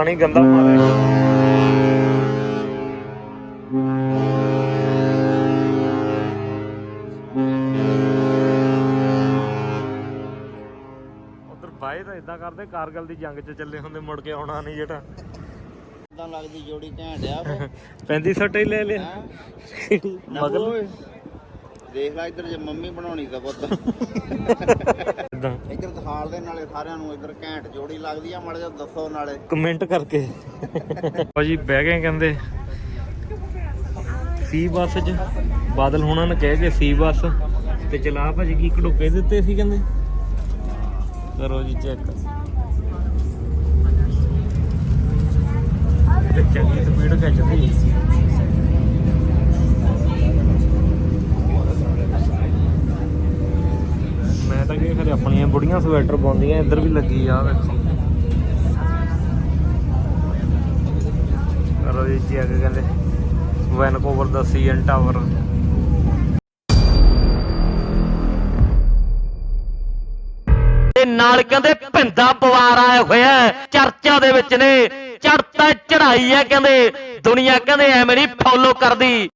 ਪਾਣੀ ਗੰਦਾ ਮਾਰਿਆ ਉਧਰ ਬਾਈ ਤਾਂ ਇਦਾਂ ਕਰਦੇ ਕਾਰਗਲ ਦੀ ਜੰਗ 'ਚ ਚੱਲੇ ਹੁੰਦੇ ਮੁੜ ਕੇ ਆਉਣਾ ਨਹੀਂ ਜਿਹੜਾ ਇਦਾਂ ਲੱਗਦੀ ਜੋੜੀ ਘੈਂਟ ਆ 35 ਸੱਟੇ ਲੈ ਲਿਆ। ਹੈਂ? ਮਗਰ। ਦੇਖ ਲੈ ਇੱਧਰ ਜੇ ਮੰਮੀ ਬਣਾਉਣੀ ਤਾਂ ਪੁੱਤ। ਇਦਾਂ ਇੱਧਰ ਦਿਖਾਲ ਦੇ ਨਾਲੇ ਸਾਰਿਆਂ ਨੂੰ ਇੱਧਰ ਘੈਂਟ ਜੋੜੀ ਲੱਗਦੀ ਆ ਮੜ ਜਾ ਦੱਸੋ ਨਾਲੇ। ਕਮੈਂਟ ਕਰਕੇ। ਭਾਜੀ ਬਹਿ ਗਏ ਕਹਿੰਦੇ। ਸੀ ਬੱਸ 'ਚ ਬਾਦਲ ਹੋਣਾ ਨੇ ਕਹਿ ਕੇ ਸੀ ਬੱਸ। ਤੇ ਚਲਾ ਭਾਜੀ ਕੀ ਘੜੁੱਕੇ ਦਿੱਤੇ ਸੀ ਕਹਿੰਦੇ? ਕਰੋ ਜੀ ਚੈੱਕ। ਤੇ ਚੰਗੀ ਸਪੀਡ ਖਿੱਚਦੀ। ਤਾਂ ਕਿ ਫਿਰ ਆਪਣੀਆਂ ਬੁੜੀਆਂ ਸਵੈਟਰ ਪਾਉਂਦੀਆਂ, ਇੱਧਰ ਵੀ ਲੱਗੀ ਆ, ਵੇਖੋ। ਕਰੋ ਜੀ ਚੈੱਕ ਕਹਿੰਦੇ ਵੈਨਕੂਵਰ ਦਾ ਸੀਐਨ ਟਾਵਰ। ਤੇ ਨਾਲ ਕਹਿੰਦੇ ਭਿੰਦਾ ਪਵਾਰ ਆਇਆ ਹੋਇਆ ਚਰਚਾ ਦੇ ਵਿੱਚ ਨੇ ਚੜਤਾ ਚੜਾਈ ਹੈ ਕਹਿੰਦੇ, ਦੁਨੀਆ ਕਹਿੰਦੇ ਐਵੇਂ ਨਹੀਂ ਫੋਲੋ ਕਰਦੀ।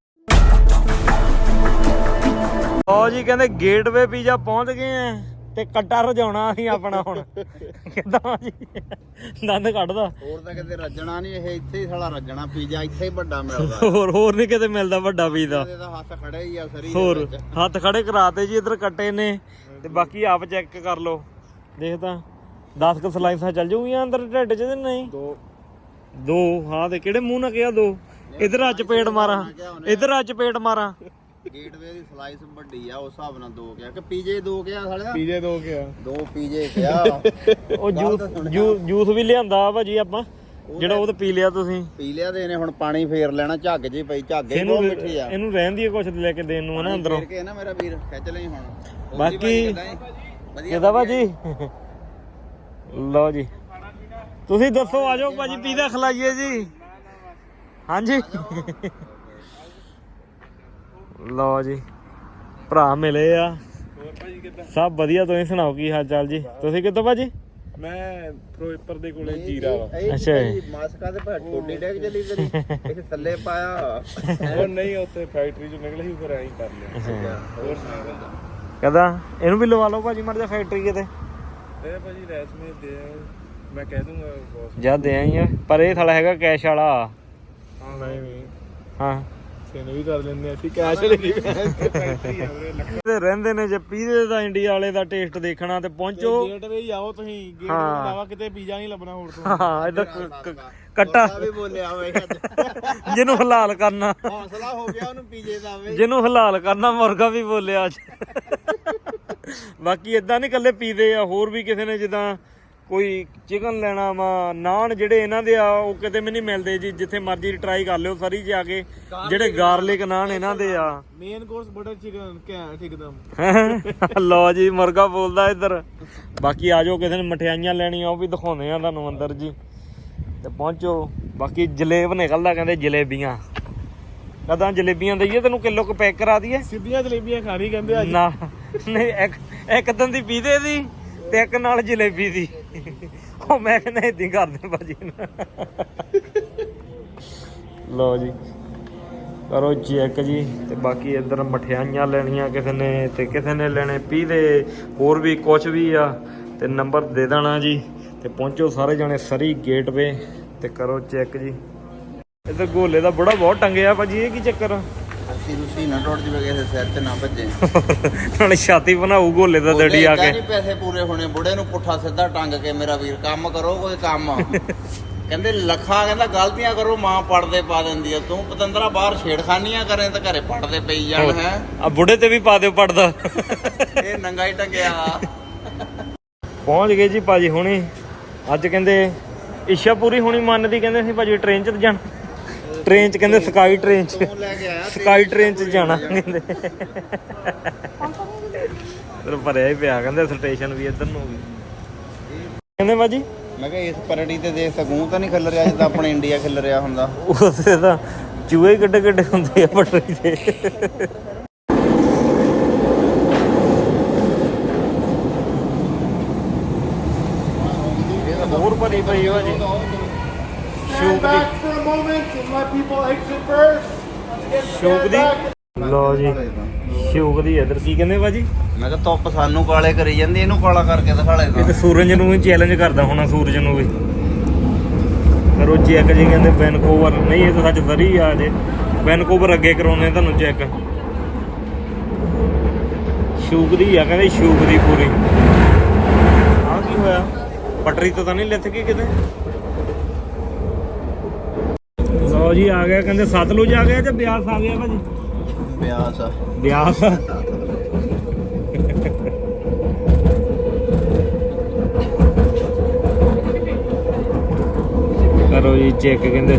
ਉਹ ਜੀ ਕਹਿੰਦੇ ਗੇਟਵੇ ਪੀਜ਼ਾ ਪਹੁੰਚ ਗਏ ਆ ਤੇ ਕੱਟਾ ਰਜਾਉਣਾ ਅਸੀਂ ਆਪਣਾ ਹੁਣ। ਕਿਦਾਂ ਜੀ ਦੰਦ ਕੱਢਦਾ। ਹੋਰ ਤਾਂ ਕਿਤੇ ਰੱਜਣਾ ਨਹੀਂ ਇਹ ਇੱਥੇ ਹੀ ਸਾਲਾ ਰੱਜਣਾ ਪੀਜ਼ਾ ਇੱਥੇ ਹੀ ਵੱਡਾ ਮਿਲਦਾ। ਹੋਰ ਹੋਰ ਨਹੀਂ ਕਿਤੇ ਮਿਲਦਾ ਵੱਡਾ ਪੀਜ਼ਾ ਇਹਦੇ ਹੱਥ ਖੜੇ ਹੀ ਆ ਸਰੀ ਹੋਰ। ਹੱਥ ਖੜੇ ਕਰਾਤੇ ਜੀ ਇਧਰ ਕੱਟੇ ਨੇ ਤੇ ਬਾਕੀ ਆਪ ਚੈੱਕ ਕਰ ਲਓ। ਦੇਖ ਤਾਂ 10 ਕ ਸਲਾਈਸਾਂ ਚੱਲ ਜਾਊਗੀਆਂ ਅੰਦਰ ਢਿੱਡ 'ਚ ਤੇ ਨਹੀਂ? ਦੋ। ਦੋ ਹਾਂ ਤੇ ਕਿਹੜੇ ਮੂੰਹ ਨਾਲ ਕਿਹਾ ਦੋ? ਇਧਰ ਅੱਜ ਪੇਟ ਮਾਰਾਂ। ਇਧਰ ਅੱਜ ਪੇਟ ਮਾਰਾਂ। ਗੇਟਵੇ ਦੀ ਸਲਾਈਸ ਵੱਡੀ ਆ ਉਸ ਹਿਸਾਬ ਨਾਲ ਦੋ ਕਿਹਾ ਕਿ ਪੀਜੇ ਦੋ ਕਿਹਾ ਸਾਲਿਆ? ਪੀਜੇ ਦੋ ਗਿਆ ਦੋ ਪੀਜੇ ਕਿਹਾ ਉਹ ਜੂਸ ਜੂ- ਜੂਸ ਵੀ ਲਿਆਂਦਾ ਭਾਜੀ ਆਪਾਂ ਜਿਹੜਾ ਉਹ ਤਾਂ ਪੀ ਲਿਆ ਤੁਸੀਂ। ਪੀ ਲਿਆ ਤੇ ਇਹਨੇ ਹੁਣ ਪਾਣੀ ਫੇਰ ਲੈਣਾ ਝੱਗ ਜੀ ਪਈ ਝੱਗ ਹੀ ਇਹਨੂੰ ਬਹੁਤ ਮਿੱਠੀ ਆ। ਇਹਨੂੰ ਰਹਿਣ ਦੀ ਕੁਛ ਲੈ ਕੇ ਦੇਣ ਨੂੰ ਹਨਾ ਅੰਦਰੋਂ। ਫੇਰ ਕੇ ਨਾ ਮੇਰਾ ਵੀਰ ਖਿੱਚ ਲਈ ਹੁਣ। ਹੋਰ ਬਾਕੀ- ਕਿੱਦਾਂ ਭਾਜੀ? ਲਓ ਜੀ। ਤੁਸੀਂ ਦੱਸੋ ਆਜੋ ਭਾਜੀ ਪੀਜ਼ਾ ਖਲਾਈਏ ਜੀ। ਹਾਂਜੀ। ਲਓ ਜੀ ਭਰਾ ਮਿਲੇ ਆ। ਹੋਰ ਭਾਜੀ ਕਿੱਦਾਂ? ਸਭ ਵਧੀਆ ਤੁਸੀਂ ਸੁਣਾਓ ਕੀ ਹਾਲ ਚਾਲ ਜੀ ਤੁਸੀਂ ਕਿੱਦਾਂ ਭਾਜੀ? ਮੈਂ ਫਿਰੋਜ਼ਪੁਰ ਦੇ ਕੋਲੇ ਜੀਰਾ ਵਾ। ਇਹ ਅੱਛਾ ਜੀ। ਮਾਸਕਾ ਦੇ ਭਾ ਟੋਡੀ ਡੈਗ ਚਲੀ ਤੇਰੀ ਇਹ ਥੱਲੇ ਪਾਇਆ। ਉਹ ਨਹੀਂ ਉੱਥੇ ਫੈਕਟਰੀ ਚੋਂ ਨਿਕਲੇ ਸੀ ਫਿਰ ਐਂ ਹੀ ਕਰ ਲਿਆ। ਹੋਰ ਸੁਣਾ ਬੰਦਾ ਕਹਦਾ ਇਹਨੂੰ ਵੀ ਲਵਾ ਲਓ ਭਾਜੀ ਮਰ ਜਾ ਫੈਕਟਰੀ ਕਿਤੇ। ਤੇ ਭਾਜੀ ਰੈਸ ਮੇ ਦੇ ਮੈਂ ਕਹਿ ਦੂੰਗਾ ਬੌਸ ਜਾ ਦੇ ਆਈ ਆ ਪਰ ਇਹ ਸਾਲਾ ਹੈਗਾ ਕੈਸ਼ ਵਾਲਾ। ਹਾਂ ਨਹੀਂ ਨਹੀਂ ਹਾਂ ਸੇਨ ਵੀ ਕਰ ਲੈਂਦੇ ਅਸੀਂ ਕੈਸ਼ ਲੈ ਆ ਲੱਖ ਤੇ ਰਹਿੰਦੇ ਨੇ ਜੇ ਪੀਜ਼ੇ ਦਾ ਇੰਡੀਆ ਵਾਲੇ ਦਾ ਟੇਸਟ ਦੇਖਣਾ ਤੇ ਪਹੁੰਚੋ। ਗੇਟ ਤੇ ਹੀ ਆਓ ਤੁਸੀਂ ਗੇਟ ਹਾਂ। ਤੋਂ ਇਲਾਵਾ ਕਿਤੇ ਪੀਜ਼ਾ ਨਹੀਂ ਲੱਭਣਾ ਹੋਰ ਤੋਂ। ਹਾਂ ਇਧਰ ਕੱਟਾ। ਵੀ ਬੋਲਿਆ ਹੋਵੇ ਜਿਹਨੂੰ ਹਲਾਲ ਕਰਨਾ। ਹੌਸਲਾ ਹੋ ਗਿਆ ਉਹਨੂੰ ਪੀਜੇ ਦਾ ਵੇ। ਜਿਹਨੂੰ ਹਲਾਲ ਕਰਨਾ ਮੁਰਗਾ ਵੀ ਬੋਲਿਆ ਅੱਜ। ਬਾਕੀ ਇਦਾਂ ਨਹੀਂ ਕੱਲੇ ਪੀਦੇ ਆ ਹੋਰ ਵੀ ਕਿਸੇ ਨੇ ਜਿੱਦਾਂ ਕੋਈ ਚਿਕਨ ਲੈਣਾ ਵਾ ਨਾਨ ਜਿਹੜੇ ਇਹਨਾਂ ਦੇ ਆ ਉਹ ਕਿਤੇ ਵੀ ਨਹੀਂ ਮਿਲਦੇ ਜੀ ਜਿੱਥੇ ਮਰਜ਼ੀ ਟਰਾਈ ਕਰ ਲਿਓ ਸਰੀ ਜਾ ਕੇ। ਜਿਹੜੇ ਗਾਰਲਿਕ ਨਾਨ ਇਹਨਾਂ ਦੇ ਆ। ਮੇਨ ਕੋਰਸ ਬਟਰ ਚਿਕਨ ਘੈਂਟ ਇੱਕਦਮ ਲਓ ਜੀ ਮੁਰਗਾ ਬੋਲਦਾ ਇੱਧਰ। ਬਾਕੀ ਆ ਜਾਓ ਕਿਸੇ ਨੇ ਮਠਿਆਈਆਂ ਲੈਣੀਆਂ ਉਹ ਵੀ ਦਿਖਾਉਂਦੇ ਆ ਤੁਹਾਨੂੰ ਅੰਦਰ ਜੀ। ਤੇ ਪਹੁੰਚੋ। ਬਾਕੀ ਜਲੇਬ ਨਿਕਲਦਾ ਕਹਿੰਦੇ ਜਲੇਬੀਆਂ। ਕਦਾਂ ਜਲੇਬੀਆਂ ਦਈਏ ਤੈਨੂੰ ਕਿਲੋ ਕੁ ਪੈਕ ਕਰਾ ਦਈਏ? ਸਿੱਧੀਆਂ ਜਲੇਬੀਆਂ ਖਾਣੀ ਕਹਿੰਦੇ ਅੱਜ। ਨਾ ਨਹੀਂ ਇੱਕ ਇੱਕ ਦਿਨ ਦੀ ਪੀਦੇ ਦੀ ਤੇ ਇੱਕ ਨਾਲ ਜਲੇਬੀ ਦੀ। ਉਹ ਮੈਂ ਕਹਿੰਦਾ ਇਦਾਂ ਕਰਦੇ ਭਾਜੀ ਲਓ ਜੀ। ਕਰੋ ਚੈੱਕ ਜੀ ਤੇ ਬਾਕੀ ਇੱਧਰ ਮਠਿਆਈਆਂ ਲੈਣੀਆਂ ਕਿਸੇ ਨੇ ਤੇ ਕਿਸੇ ਨੇ ਲੈਣੇ ਪੀਦੇ ਹੋਰ ਵੀ ਕੁਝ ਵੀ ਆ। ਤੇ ਨੰਬਰ ਦੇ ਦੇਣਾ ਜੀ ਤੇ ਪਹੁੰਚੋ ਸਾਰੇ ਜਣੇ ਸਰੀ ਗੇਟਵੇ ਤੇ ਕਰੋ ਚੈੱਕ ਜੀ। ਇੱਧਰ ਗੋਲੇ ਦਾ ਬੜਾ ਬਹੁਤ ਟੰਗਿਆ ਭਾਜੀ, ਇਹ ਕੀ ਚੱਕਰ ਆ? ਅਸੀਂ ਰੁਸੀ ਨਾ ਟੁੱਟ ਜਵੇ ਕਿਸੇ ਸਿਰ ਤੇ ਨਾ ਭੱਜੇ। ਨਾਲੇ ਛਾਤੀ ਬਣਾਊ ਗੋਲੇ ਦਾ ਦੜੀ ਆ ਕੇ। ਨੀ ਪੈਸੇ ਪੂਰੇ ਹੋਣੇ ਬੁੜੇ ਨੂੰ ਪੁੱਠਾ ਸਿੱਧਾ ਟੰਗ ਕੇ ਮੇਰਾ ਵੀਰ ਕੰਮ ਕਰੋ ਕੋਈ ਕੰਮ। ਕਹਿੰਦੇ ਲੱਖਾਂ ਕਹਿੰਦਾ ਗਲਤੀਆਂ ਕਰੋ ਮਾਂ ਪੜਦੇ ਪਾ ਦਿੰਦੀ ਆ। ਤੂੰ ਪਤੰਦਰਾ ਬਾਹਰ ਛੇੜਖਾਨੀਆਂ ਕਰੇ ਤਾਂ ਘਰੇ ਪੜਦੇ ਪਈ ਜਾਣ ਹੈ? ਆ ਬੁੱਢੇ ਤੇ ਵੀ ਪਾ ਦਿਓ ਪੜਦਾ। ਇਹ ਨੰਗਾ ਹੀ ਟੰਗਿਆ ਪਹੁੰਚ ਗਏ ਜੀ ਭਾਜੀ ਹੁਣੀ। ਅੱਜ ਕਹਿੰਦੇ ਇੱਛਾ ਪੂਰੀ ਹੋਣੀ ਮੰਨਦੀ ਕਹਿੰਦੇ ਸੀ ਭਾਜੀ ਟ੍ਰੇਨ 'ਚ ਜਾਣਾ। ਟ੍ਰੇਨ 'ਚ ਕਹਿੰਦੇ ਸਕਾਈ ਟ੍ਰੇਨ 'ਚ। ਲੈ ਕੇ ਆਇਆ ਸਕਾਈ ਟ੍ਰੇਨ 'ਚ ਜਾਣਾ ਕਹਿੰਦੇ। ਫਿਰ ਭਰਿਆ ਹੀ ਪਿਆ ਕਹਿੰਦੇ ਸਟੇਸ਼ਨ ਵੀ ਇੱਧਰ ਨੂੰ ਗਈ ਕਹਿੰਦੇ ਭਾਜੀ ਮੈਂ ਕਿਹਾ ਇਸ ਪਰੜੀ ਤੇ ਦੇਖ ਸਕੂੰ ਤਾਂ ਨਹੀਂ ਖਿਲ ਰਿਹਾ ਜਿੱਦਾਂ ਆਪਣੇ ਇੰਡੀਆ ਖਿਲ ਰਿਹਾ ਹੁੰਦਾ। ਉਹਦੇ ਤਾਂ ਚੂਹੇ ਕਿੱਡੇ ਕਿੱਡੇ ਹੁੰਦੇ ਆ ਪਟਰੀ ਤੇ ਹੋਰ ਭਰੀ ਪਈ ਹੋ ਜੀ ਸ਼ੌਕ ਦੀ। Back for a moment and let people exit first. Get ਸ਼ੌਕ stand ਦੀ? back. ਲਓ ਜੀ ਸ਼ੌਕ ਦੀ ਇਧਰ। ਕੀ ਕਹਿੰਦੇ ਬਾਜੀ? ਮੈਂ ਕਿਹਾ ਧੁੱਪ ਸਾਨੂੰ ਕਾਲੇ ਕਰੀ ਜਾਂਦੀ ਇਹਨੂੰ ਕਾਲਾ ਕਰਕੇ ਦਿਖਾ ਲੈ ਇਹ ਤਾਂ ਸੂਰਜ ਨੂੰ ਵੀ ਚੈਲੰਜ ਕਰਦਾ ਹੋਣਾ ਸੂਰਜ ਨੂੰ ਵੀ। ਕਰੋ ਚੈੱਕ ਜੀ ਕਹਿੰਦੇ ਵੈਨਕੂਵਰ ਨਹੀਂ ਇਹ ਤਾਂ ਸੱਚ ਸਰੀ ਆ ਜੇ। ਵੈਨਕੂਵਰ ਅੱਗੇ ਕਰਾਉਣੇ ਤੁਹਾਨੂੰ ਚੈੱਕ। ਸ਼ੂਕ ਦੀ ਆ ਕਹਿੰਦੇ ਸ਼ੂਕ ਦੀ ਪੂਰੀ। ਆ ਕੀ ਹੋਇਆ? ਪਟਰੀ ਤੋਂ ਤਾਂ ਨਹੀਂ ਲਿੱਥ ਗਈ ਕਿਤੇ? ਲਓ ਜੀ ਆ ਗਿਆ ਕਹਿੰਦੇ ਸਤਲੁਜ ਆ ਗਿਆ ਜਾਂ ਬਿਆਸ ਆ ਗਿਆ ਭਾਜੀ? ਪਿਆਸ ਆ। ਬਿਆਸ ਕਰੋ ਜੀ ਚੈੱਕ ਕਹਿੰਦੇ।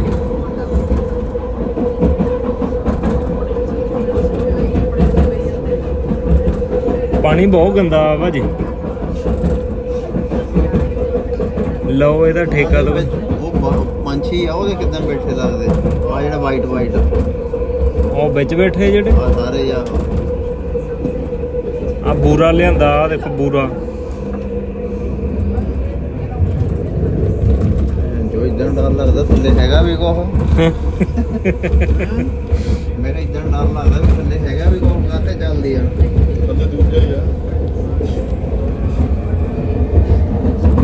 ਪਾਣੀ ਬਹੁਤ ਗੰਦਾ ਆ ਭਾਜੀ। ਲਓ ਇਹਦਾ ਠੇਕਾ ਲਓ। ਉਹ ਪੰਛੀ ਆ ਉਹਦੇ ਕਿਦਾਂ ਬੈਠੇ ਲੱਗਦੇ? ਆ ਜਿਹੜਾ ਵਾਈਟ ਵਾਈਟ ਉਹ ਵਿੱਚ ਬੈਠੇ ਜਿਹੜੇ? ਆ ਸਾਰੇ ਆ। ਆ ਬੂਰਾ ਲਿਆਂਦਾ ਆ ਦੇਖੋ ਬੂਰਾ। ਜੋ ਇਦਾਂ ਡਰ ਲੱਗਦਾ ਥੱਲੇ ਹੈਗਾ ਵੀ ਕੋਹ ਮੇਰੇ ਇਦਾਂ ਡਰ ਲੱਗਦਾ ਵੀ ਥੱਲੇ ਹੈਗਾ ਵੀ ਕੋਹ ਕਾਤੇ ਚੱਲਦੀ ਆ। ਥੱਲੇ ਦੂਜਾ ਹੀ ਆ।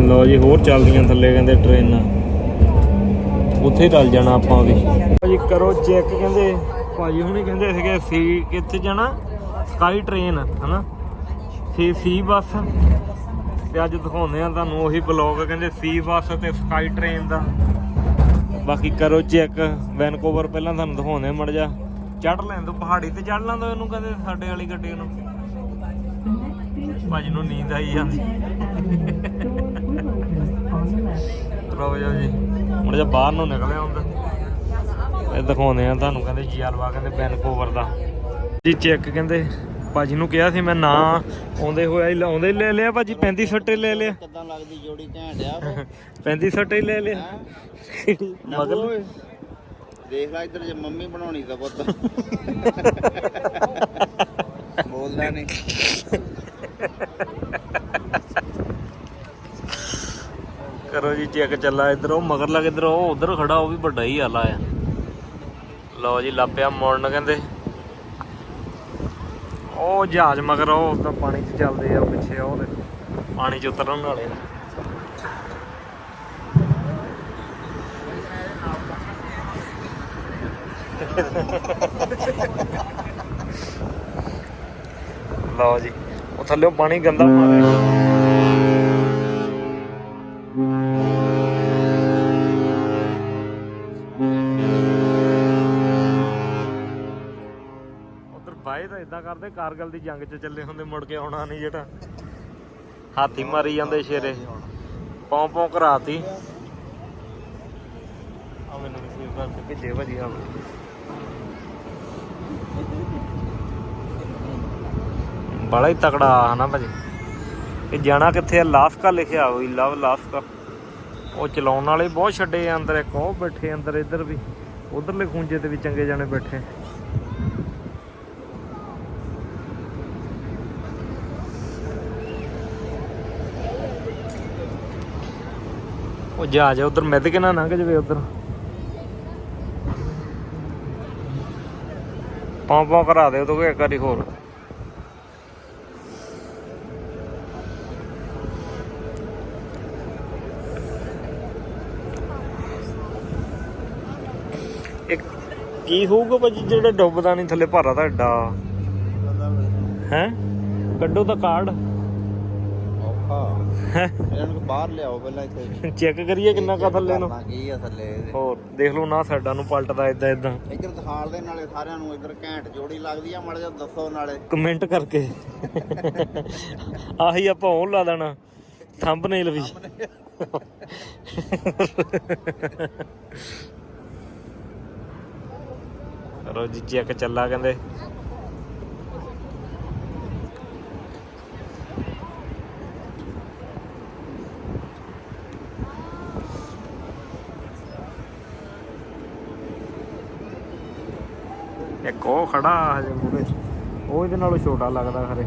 ਲਓ ਜੀ ਹੋਰ ਚੱਲਦੀਆਂ ਥੱਲੇ ਕਹਿੰਦੇ ਟ੍ਰੇਨਾਂ ਉੱਥੇ ਰਲ ਜਾਣਾ ਆਪਾਂ ਵੀ। ਭਾਜੀ ਕਰੋ ਚੈੱਕ ਕਹਿੰਦੇ ਭਾਜੀ ਹੁਣੇ ਕਹਿੰਦੇ ਸੀਗੇ ਸੀ ਕਿੱਥੇ ਜਾਣਾ? ਸਕਾਈ ਟ੍ਰੇਨ ਹਨਾ? ਸੀ ਸੀ ਬੱਸ। ਤੇ ਅੱਜ ਦਿਖਾਉਂਦੇ ਆ ਤੁਹਾਨੂੰ ਉਹੀ ਬਲੌਗ ਕਹਿੰਦੇ ਸੀ ਬੱਸ ਤੇ ਸਕਾਈ ਟ੍ਰੇਨ ਦਾ। ਬਾਕੀ ਕਰੋ ਚੈੱਕ ਵੈਨਕੂਵਰ ਪਹਿਲਾਂ ਤੁਹਾਨੂੰ ਦਿਖਾਉਂਦੇ ਆ ਮੜ ਜਾ ਚੜ ਲੈਣ ਦੋ ਪਹਾੜੀ ਤੇ ਚੜ ਲੈਂਦੋ ਇਹਨੂੰ ਕਹਿੰਦੇ ਸਾਡੇ ਵਾਲੀ ਗੱਡੀ ਨੂੰ। ਭਾਜੀ ਨੂੰ ਨੀਂਦ ਆਈ ਜਾਂਦੀ। ਰੋ ਜਾ ਜੀ। ਹੁਣ ਜੇ ਬਾਹਰ ਨੂੰ ਨਿਕਲਿਆ ਹੁੰਦਾ ਇਹ ਦਿਖਾਉਂਦੇ ਆ ਤੁਹਾਨੂੰ ਕਹਿੰਦੇ ਜੀਆਲਵਾ ਕਹਿੰਦੇ ਵੈਨਕੂਵਰ ਦਾ। ਜੀ ਚੈੱਕ ਕਹਿੰਦੇ ਭਾਜੀ ਨੂੰ ਕਿਹਾ ਸੀ ਮੈਂ ਨਾ ਆਉਂਦੇ ਹੋਇਆ ਹੀ ਲਾਉਂਦੇ ਲੈ ਲਿਆ ਭਾਜੀ 35 ਸੱਟੇ ਲੈ ਲਿਆ। ਕਿੱਦਾਂ ਲੱਗਦੀ ਜੋੜੀ ਘੈਂਟ ਆ? 35 ਸੱਟੇ ਹੀ ਲੈ ਲਿਆ। ਮਗਰ ਦੇਖ ਲੈ ਇੱਧਰ ਜੇ ਮੰਮੀ ਬਣਾਉਣੀ ਤਾਂ ਪੁੱਤ। ਬੋਲਦਾ ਨਹੀਂ। ਕਰੋ ਜੀ, ਚੈੱਕ ਚੱਲਾ ਇਧਰ ਉਹ ਮਗਰ ਲੱਗ ਇਧਰ ਉਹ ਉਧਰ ਖੜਾ, ਉਹ ਵੀ ਵੱਡਾ ਹੀ ਆਲਾ ਆ। ਲਓ ਜੀ ਲਾਪਿਆ ਮੋੜਨ, ਕਹਿੰਦੇ। ਉਹ ਜਹਾਜ਼ ਮਗਰ, ਉਹ ਤਾਂ ਪਾਣੀ 'ਚ ਚੱਲਦੇ ਆ, ਪਿੱਛੇ ਉਹ ਪਾਣੀ 'ਚ ਉਤਰਨ ਵਾਲੇ ਲਓ ਜੀ, ਉਹ ਥੱਲੇ ਪਾਣੀ ਗੰਦਾ ਮਾਰਿਆ ਕਰਦੇ ਕਾਰਗਲ ਦੀ ਜੰਗ 'ਚ ਚੱਲੇ ਹੁੰਦੇ ਮੁੜ ਕੇ ਆਉਣਾ ਨਹੀਂ ਜਿਹੜਾ ਹਾਥੀ ਮਾਰੀ ਜਾਂਦੇ ਸ਼ੇਰੇ। ਪੌਂ ਪੌਂ ਕਰਾਤੀ। ਆ ਮੈਨੂੰ ਵੀ ਸੇਵ ਕਰਕੇ ਭੇਜੇ ਭਾਜੀ ਆ ਬੜਾ ਹੀ ਤਕੜਾ ਹਨਾ ਭਾਜੀ। ਇਹ ਜਾਣਾ ਕਿੱਥੇ ਆ? ਲਾਸਕਾ ਲਿਖਿਆ ਹੋਈ ਲਵ ਲਾਸਕਾ। ਉਹ ਚਲਾਉਣ ਵਾਲੇ ਬਹੁਤ ਛੱਡੇ ਆ ਅੰਦਰ ਇੱਕ ਉਹ ਬੈਠੇ ਅੰਦਰ ਇੱਧਰ ਵੀ। ਉਧਰਲੇ ਖੂੰਜੇ ਤੇ ਵੀ ਚੰਗੇ ਜਾਣੇ ਬੈਠੇ। ਉਹ ਜਹਾਜ਼ ਉਧਰ ਮਿੱਧ ਕੇ ਨਾ ਲੰਘ ਜਵੇ ਉਧਰ। ਪੌਂ ਪੌਂ ਕਰਾ ਦੇ ਉਹ ਇੱਕ ਵਾਰੀ ਹੋਰ। ਇੱਕ ਕੀ ਹੋਊਗਾ ਭਾਜੀ, ਜਿਹੜਾ ਡੁੱਬਦਾ ਨਹੀਂ, ਥੱਲੇ ਭਾਰਾ ਦਾ ਏਡਾ ਹੈ? ਕੱਢੋ ਤਾਂ ਕਾਰਡ। ਔਖਾ ਇਹਨਾਂ ਨੂੰ ਬਾਹਰ ਲਿਆਓ ਪਹਿਲਾਂ ਇੱਥੇ। ਚੈੱਕ ਕਰੀਏ ਕਿੰਨਾ ਕਾ ਥੱਲੇ ਨੂੰ। ਕੀ ਆ ਥੱਲੇ ਇਹਦੇ। ਹੋਰ ਦੇਖ ਲਓ ਨਾ ਸਾਡਾ ਨੂੰ ਪਲਟਦਾ ਇਦਾਂ ਇਦਾਂ ਇੱਧਰ ਦਿਖਾਲ ਦੇ ਨਾਲੇ ਸਾਰਿਆਂ ਨੂੰ ਇੱਧਰ ਘੈਂਟ ਜੋੜੀ ਲੱਗਦੀ ਆ ਮੜ ਜਾ ਦੱਸੋ ਨਾਲੇ। ਕਮੈਂਟ ਕਰਕੇ। ਆਹੀ ਆਪਾਂ ਉਹ ਲਾ ਦੇਣਾ ਥੰਬਨੇਲ ਵੀ। ਕਰੋ ਜੀ ਚੈੱਕ ਚੱਲਾ ਕਹਿੰਦੇ। ਉਹ ਖੜਾ ਆ ਹਜੇ ਮੂਰੇ ਉਹ ਇਹਦੇ ਨਾਲੋਂ ਛੋਟਾ ਲੱਗਦਾ ਖਰੇ।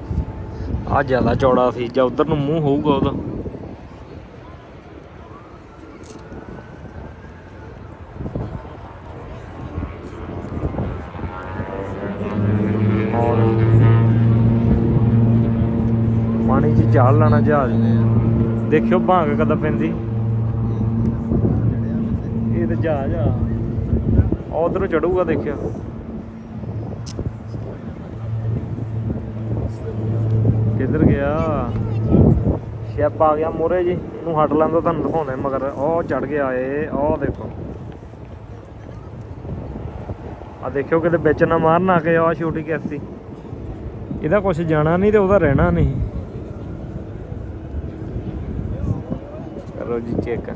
ਆ ਜ਼ਿਆਦਾ ਚੌੜਾ ਸੀ ਜਾਂ ਉਧਰ ਨੂੰ ਮੂੰਹ ਹੋਊਗਾ ਉਹਦਾ। ਪਾਣੀ 'ਚ ਜਾਲ ਲਾਣਾ ਜਹਾਜ਼। ਨੇ ਦੇਖਿਓ ਭਾਂਗ ਕਦਾ ਪੈਂਦੀ। ਇਹ ਤੇ ਜਹਾਜ਼ ਆ। ਉਧਰੋਂ ਚੜੂਗਾ ਦੇਖਿਆ ਕਿੱਧਰ ਗਿਆ? ਸ਼ੈਪ ਆ ਗਿਆ ਮੋਰੇ ਜੀ। ਇਹਨੂੰ ਹਟ ਲੈਂਦਾ ਤੁਹਾਨੂੰ ਦਿਖਾਉਂਦੇ ਮਗਰ। ਉਹ ਚੜ ਗਿਆ ਏ, ਉਹ ਦੇਖੋ। ਆ ਦੇਖਿਓ ਕਿਤੇ ਵਿੱਚ ਨਾ ਮਾਰਨ ਆ ਕੇ ਆ ਛੋਟੀ ਕਿਸ਼ਤੀ ਇਹਦਾ ਕੁਝ ਜਾਣਾ ਨਹੀਂ ਤੇ ਉਹਦਾ ਰਹਿਣਾ ਨਹੀਂ। ਕਰੋ ਜੀ ਚੈੱਕ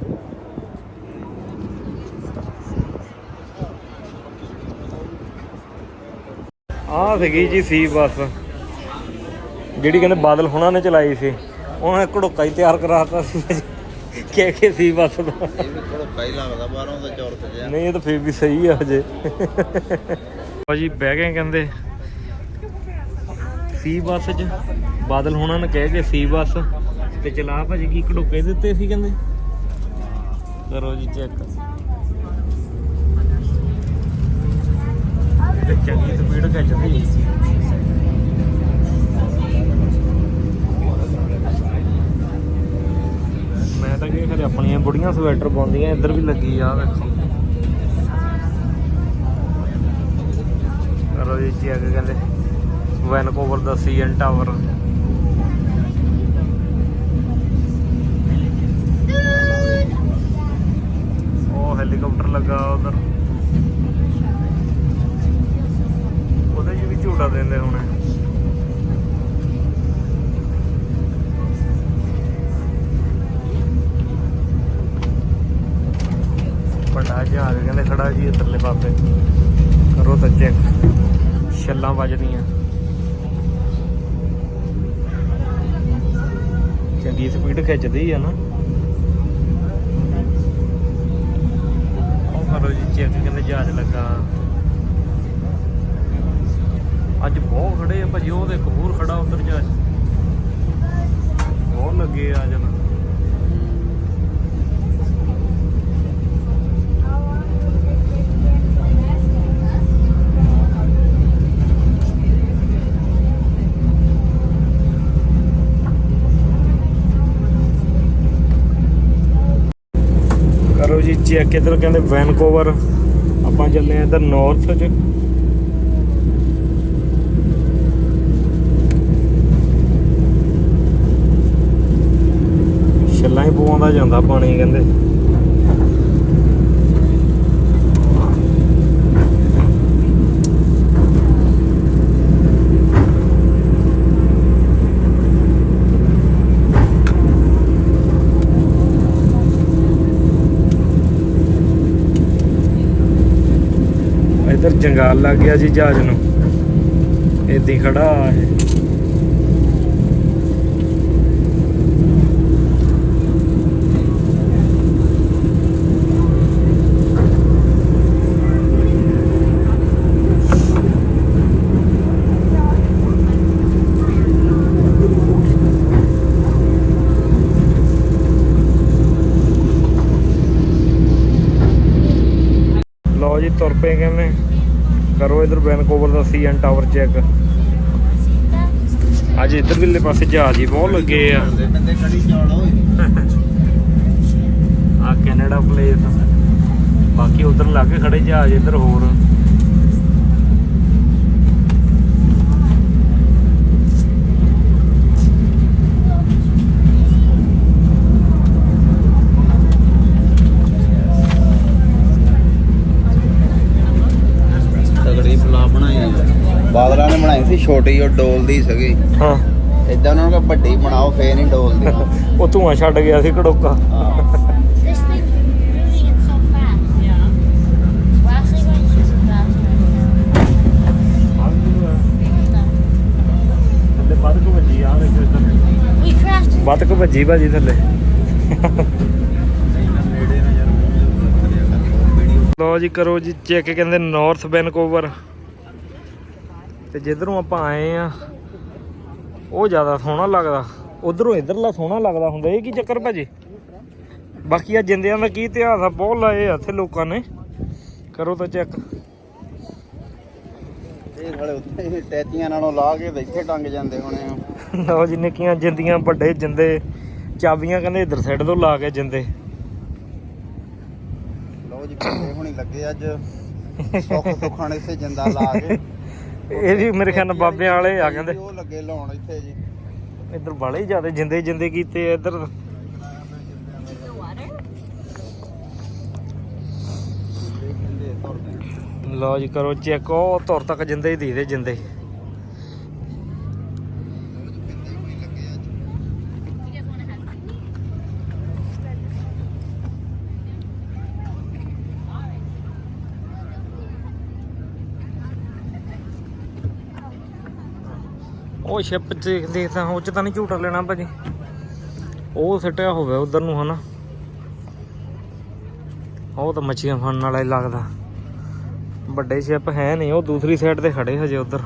ਆ ਸੀਗੀ ਜੀ ਸੀ ਬੱਸ। ਜਿਹੜੀ ਕਹਿੰਦੇ ਬਾਦਲ ਹੁਣਾਂ ਨੇ ਚਲਾਈ ਸੀ, ਉਹਨਾਂ ਨੇ ਘੜੋਕਾ ਹੀ ਤਿਆਰ ਕਰਾਤਾ ਸੀ। ਕਿ ਕਿ ਸੀ ਬੱਸ ਦਾ ਇਹ ਵੀ ਥੋੜਾ ਕਈ ਲੱਗਦਾ ਬਾਹਰੋਂ ਤਾਂ। ਚੌਰਕ ਜਿਹਾ ਨਹੀਂ, ਇਹ ਤਾਂ ਫੇਰ ਵੀ ਸਹੀ ਆ ਹਜੇ। ਭਾਜੀ ਬਹਿ ਗਏ ਕਹਿੰਦੇ। ਸੀ ਬੱਸ 'ਚ। ਬਾਦਲ ਹੁਣਾਂ ਨੇ ਕਹਿ ਕੇ ਸੀ ਬੱਸ। ਤੇ ਚਲਾ ਭਾਜੀ ਕੀ ਘੜੋਕੇ ਦਿੱਤੇ ਸੀ ਕਹਿੰਦੇ? ਕਰੋ ਜੀ ਚੈੱਕ। ਤੇ ਚੰਗੀ ਸਪੀਡ ਖਿੱਚਦੀ ਮੈਂ ਤਾਂ ਕਿ ਖਰੇ ਆਪਣੀਆਂ ਬੁੜੀਆਂ ਸਵੈਟਰ ਪਾਉਂਦੀਆਂ, ਇੱਧਰ ਵੀ ਲੱਗੀ ਆ ਵੇਖੋ। ਕਰੋ ਜੀ ਚੈੱਕ ਕਹਿੰਦੇ, ਵੈਨਕੂਵਰ ਦਾ ਸੀਐਨ ਟਾਵਰ। ਉਹ ਹੈਲੀਕਾਪਟਰ ਲੱਗਾ ਉਧਰ। ਉਹਦੇ 'ਚ ਵੀ ਝੂਟਾ ਦਿੰਦੇ ਹੋਣੇ। ਵੱਡਾ ਜਹਾਜ਼ ਕਹਿੰਦੇ ਖੜਾ ਜੀ ਇੱਧਰਲੇ ਪਾਸੇ। ਕਰੋ ਤਾਂ ਚੈੱਕ ਛੱਲਾਂ ਵੱਜਦੀਆਂ ਚੰਗੀ ਸਪੀਡ ਖਿੱਚਦੀ ਆ ਨਾ। ਉਹ ਕਰੋ ਜੀ ਚੈੱਕ ਕਹਿੰਦੇ ਜਹਾਜ਼ ਲੱਗਾ। ਅੱਜ ਬਹੁਤ ਖੜੇ ਆ ਭਾਜੀ, ਉਹ ਦੇਖੋ ਹੋਰ ਖੜਾ ਉਧਰ ਜਹਾਜ਼। ਬਹੁਤ ਲੱਗੇ ਆ ਜਨ ਕਰੋ ਜੀ ਚੈੱਕ ਇਧਰ ਕਹਿੰਦੇ ਵੈਨਕੂਵਰ। ਆਪਾਂ ਚੱਲੇ ਆ ਇਧਰ ਨਾਰਥ ਚ। ਛੱਲਾਂ ਹੀ ਪਵਾਉਂਦਾ ਜਾਂਦਾ ਪਾਣੀ, ਕਹਿੰਦੇ। ਇਧਰ ਜੰਗਾਲ ਲੱਗ ਗਿਆ ਜੀ ਜਹਾਜ਼ ਨੂੰ। ਏਦਾਂ ਖੜਾ ਆ ਲਓ ਜੀ, ਤੁਰ ਪਏ ਕਹਿੰਦੇ ਕਰੋ ਇਧਰ ਵੈਨਕੂਵਰ ਦਾ ਸੀਐਨ ਟਾਵਰ ਚੈੱਕ। ਅੱਜ ਇਧਰ ਵਿਲੇ ਪਾਸੇ ਜਹਾਜ਼ ਹੀ ਬਹੁਤ ਲੱਗੇ ਆ। ਆ ਕੈਨੇਡਾ ਪਲੇਸ ਬਾਕੀ ਉਧਰ ਲਾਗੇ ਖੜੇ ਜਹਾਜ਼, ਇਧਰ ਹੋਰ। ਬਾਦਲਾਂ ਨੇ ਬਣਾਈ ਸੀ ਛੋਟੀ ਉਹ ਡੋਲਦੀ ਸੀਗੀ ਹਾਂ ਇਦਾਂ ਉਹਨਾਂ ਨੂੰ ਕਿ ਵੱਡੀ ਬਣਾਓ ਫੇਰ ਨਹੀਂ ਡੋਲਦੀ ਉਹ ਧੂਆਂ ਛੱਡ ਗਿਆ ਸੀ ਘੜੋਕਾ ਹਾਂ This thing really gets so fast. Yeah. We're actually going super fast right now. ਥੱਲੇ ਵੱਧ ਕੋ We crashed. ਵੱਧ ਵੱਜੀ ਭਾਜੀ ਥੱਲੇ ਲਓ ਜੀ ਕਰੋ ਜੀ ਚੈੱਕ ਕਹਿੰਦੇ ਨਾਰਥ ਵੈਨਕੂਵਰ ਤੇ ਜਿੱਧਰੋਂ ਆਪਾਂ ਆਏ ਆ ਉਹ ਜ਼ਿਆਦਾ ਸੋਹਣਾ ਲੱਗਦਾ। ਉਧਰੋਂ ਇਧਰਲਾ ਸੋਹਣਾ ਲੱਗਦਾ ਹੁੰਦਾ ਇਹ ਕੀ ਚੱਕਰ ਭਾਜੀ? ਬਾਕੀ ਆ ਜਿੰਦਿਆਂ ਦਾ ਕੀ ਇਤਿਹਾਸ ਆ ਬਹੁਤ ਲਾਏ ਆ ਇੱਥੇ ਲੋਕਾਂ ਨੇ। ਕਰੋ ਤਾਂ ਚੈੱਕ। ਇਹ ਵਾਲੇ ਉੱਤੇ ਟੈਚੀਆਂ ਨਾਲੋਂ ਲਾ ਕੇ ਤੇ ਇੱਥੇ ਟੰਗ ਜਾਂਦੇ ਹੋਣੇ ਆ। ਲਓ ਜੀ ਨਿੱਕੀਆਂ ਜਿੰਦੀਆਂ ਵੱਡੇ ਜਿੰਦੇ। ਚਾਬੀਆਂ ਕਹਿੰਦੇ ਇਧਰ ਸਾਈਡ ਤੋਂ ਲਾ ਕੇ ਜਿੰਦੇ। ਲਓ ਜੀ ਬੰਦੇ ਹੁਣੀ ਲੱਗੇ ਅੱਜ। ਸੁੱਖ ਸੁਖਾਣੇ ਇਸੇ ਜਿੰਦਾ ਲਾ ਕੇ। ਇਹ ਵੀ ਮੇਰੇ ਖਿਆਲ ਨਾਲ ਬਾਬਿਆਂ ਵਾਲੇ ਆ ਕਹਿੰਦੇ। ਉਹ ਲੱਗੇ ਲਾਉਣ ਇੱਥੇ ਜੀ। ਇੱਧਰ ਬਾਲੇ ਜ਼ਿਆਦਾ ਜਿੰਦੇ ਜਿੰਦੇ ਕੀਤੇ ਆ ਇੱਧਰ। ਲਓ ਜੀ ਕਰੋ ਚੈੱਕ ਉਹ ਧੁਰ ਤੱਕ ਜਿੰਦੇ ਹੀ ਦੀਦੇ ਜਿੰਦੇ। ਉਹ ਸ਼ਿਪ ਦੇਖ ਦੇਖਦਾ ਉਹ ਚ ਤਾਂ ਨਹੀਂ ਝੂਟਾ ਲੈਣਾ ਭਾਜੀ। ਉਹ ਸਿੱਟਿਆ ਹੋਵੇ ਉਧਰ ਨੂੰ ਹਨਾ। ਉਹ ਤਾਂ ਮੱਛੀਆਂ ਫੜਨ ਵਾਲਾ ਹੀ ਲੱਗਦਾ। ਵੱਡੇ ਸ਼ਿਪ ਹੈ ਨਹੀਂ ਉਹ ਦੂਸਰੀ ਸਾਈਡ ਤੇ ਖੜੇ ਹਜੇ ਉਧਰ।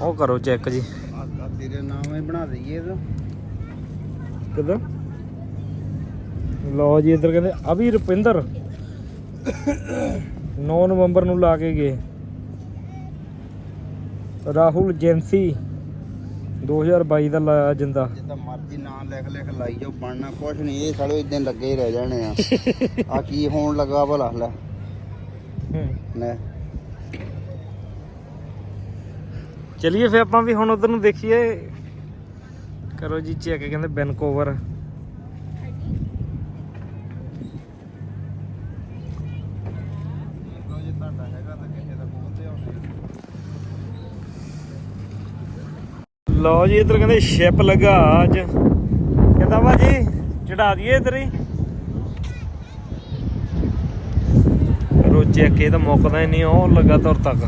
ਉਹ ਕਰੋ ਚੈੱਕ ਜੀ। ਆ ਆ ਤੇਰੇ ਨਾਮ ਹੀ ਬਣਾ ਦਈਏ ਇਹਦਾ। ਕਿਦਾਂ? ਲਓ ਜੀ ਇੱਧਰ ਕਹਿੰਦੇ ਅਭੀ ਰੁਪਿੰਦਰ। 9 ਨਵੰਬਰ ਨੂੰ ਲਾ ਕੇ ਗਏ। ਰਾਹੁਲ ਜੈਂਸੀ। 2022 ਦਾ ਲਾਇਆ ਜਿੰਦਾ। ਜਿੱਦਾਂ ਮਰਜ਼ੀ ਨਾਂ ਲਿਖ ਲਿਖ ਲਾਈ ਜਾਓ ਬਣਨਾ ਕੁਛ ਨਹੀਂ ਇਹ ਸਾਲੇ ਇਦਾਂ ਲੱਗੇ ਹੀ ਰਹਿ ਜਾਣੇ ਆ। ਆ ਕੀ ਹੋਣ ਲੱਗਾ ਭਲਾ ਲੈ। ਲੈ। ਚਲਿਏ ਫੇ ਆਪਾਂ ਵੀ ਹੁਣ ਉਧਰ ਨੂੰ ਦੇਖੀਏ। ਕਰੋ ਜੀ ਚੈੱਕ ਕਹਿੰਦੇ ਬੈਨਕੋਵਰ ਜੇ ਤੁਹਾਡਾ ਹੈਗਾ ਤਾਂ ਕਿਸੇ ਦਾ ਬੋਲਦੇ ਹੋਣੇ ਲਓ ਜੀ ਇੱਧਰ ਕਹਿੰਦੇ ਸ਼ਿਪ ਲੱਗਾ ਅੱਜ। ਕਹਿੰਦਾ ਭਾਜੀ ਚੜਾ ਦਈਏ ਇੱਧਰ ਹੀ। ਕਰੋ ਚੈੱਕ ਇਹ ਤਾਂ ਮੁੱਕਦਾ ਹੀ ਨਹੀਂ ਉਹ ਲੱਗਾ ਤੁਰ ਤੱਕ।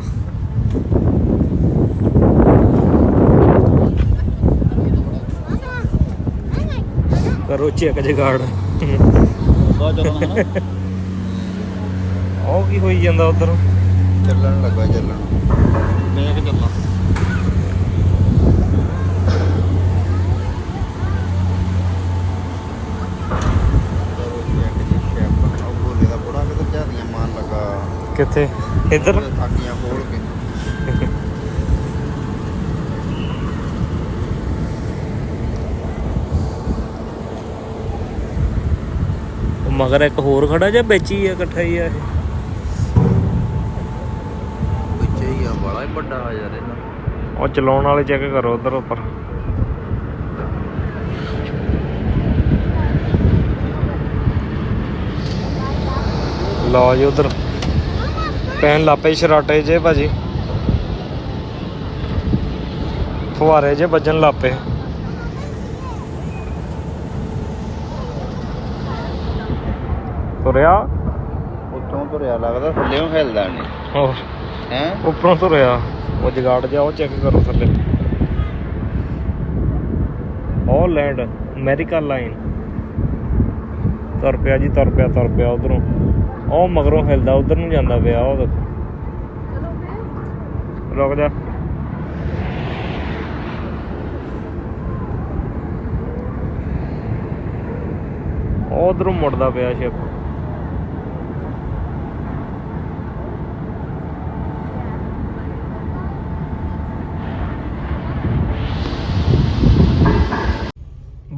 ਕਰੋ ਚੈੱਕ ਜਗਾੜ। ਬਹੁਤ ਚੱਲਣਾ ਹੈ ਉਹ ਕੀ ਹੋਈ ਜਾਂਦਾ ਉਧਰ? ਚੱਲਣ ਲੱਗਾ ਚੱਲਣ। ਮੈਂ ਕਿ ਚੱਲਾਂ ਕਰੋ ਚੈੱਕ ਜੀ ਸ਼ੈਪ ਉਹ ਬੋਲੇ ਦਾ ਬੜਾ ਕਿਤੇ ਜਿਆਦੀਆਂ ਮਾਨ ਲੱਗਾ ਕਿੱਥੇ ਇੱਧਰ? ਅੱਗੀਆਂ ਖੋਲ ਕੇ। ਉਹ ਮਗਰ ਇੱਕ ਹੋਰ ਖੜਾ ਜਾਂ ਵਿੱਚ ਹੀ ਆ ਇਕੱਠਾ ਹੀ ਆ ਇਹ। ਵਿੱਚੇ ਹੀ ਆ ਬੜਾ ਹੀ ਵੱਡਾ ਆ ਯਾਰ ਇਹਨਾਂ ਉਹ ਚਲਾਉਣ ਵਾਲੇ ਚੈੱਕ ਕਰੋ ਉਧਰ ਉੱਪਰ। ਲਓ ਜੀ ਉਧਰ। ਪੈਨ ਲਾਪੇ ਸ਼ਰਾਟੇ ਜੇ ਭਾਜੀ। ਫੁਹਾਰੇ ਜੇ ਵੱਜਣ ਲਾਪੇ ਤੁਰਿਆ? ਉੱਤੋਂ ਤੁਰਿਆ ਲੱਗਦਾ ਥੱਲੇੋਂ ਹਿਲਦਾ ਨਹੀਂ ਉਹ ਹੈ? ਉੱਪਰੋਂ ਤੁਰਿਆ। ਉਹ ਜਗਾੜ ਜਾ ਉਹ ਚੈੱਕ ਕਰੋ ਥੱਲੇ। ਉਹ ਲੈਂਡ ਅਮਰੀਕਾ ਲਾਈਨ। ਤੁਰ ਪਿਆ ਜੀ ਤੁਰ ਪਿਆ ਤੁਰ ਪਿਆ ਉਧਰੋਂ। ਉਹ ਮਗਰੋਂ ਹਿਲਦਾ, ਉਧਰ ਨੂੰ ਜਾਂਦਾ ਪਿਆ ਉਹ ਦੇਖੋ। ਰੁਕ ਜਾ। ਉਧਰੋਂ ਮੁੜਦਾ ਪਿਆ ਸ਼ਿਪ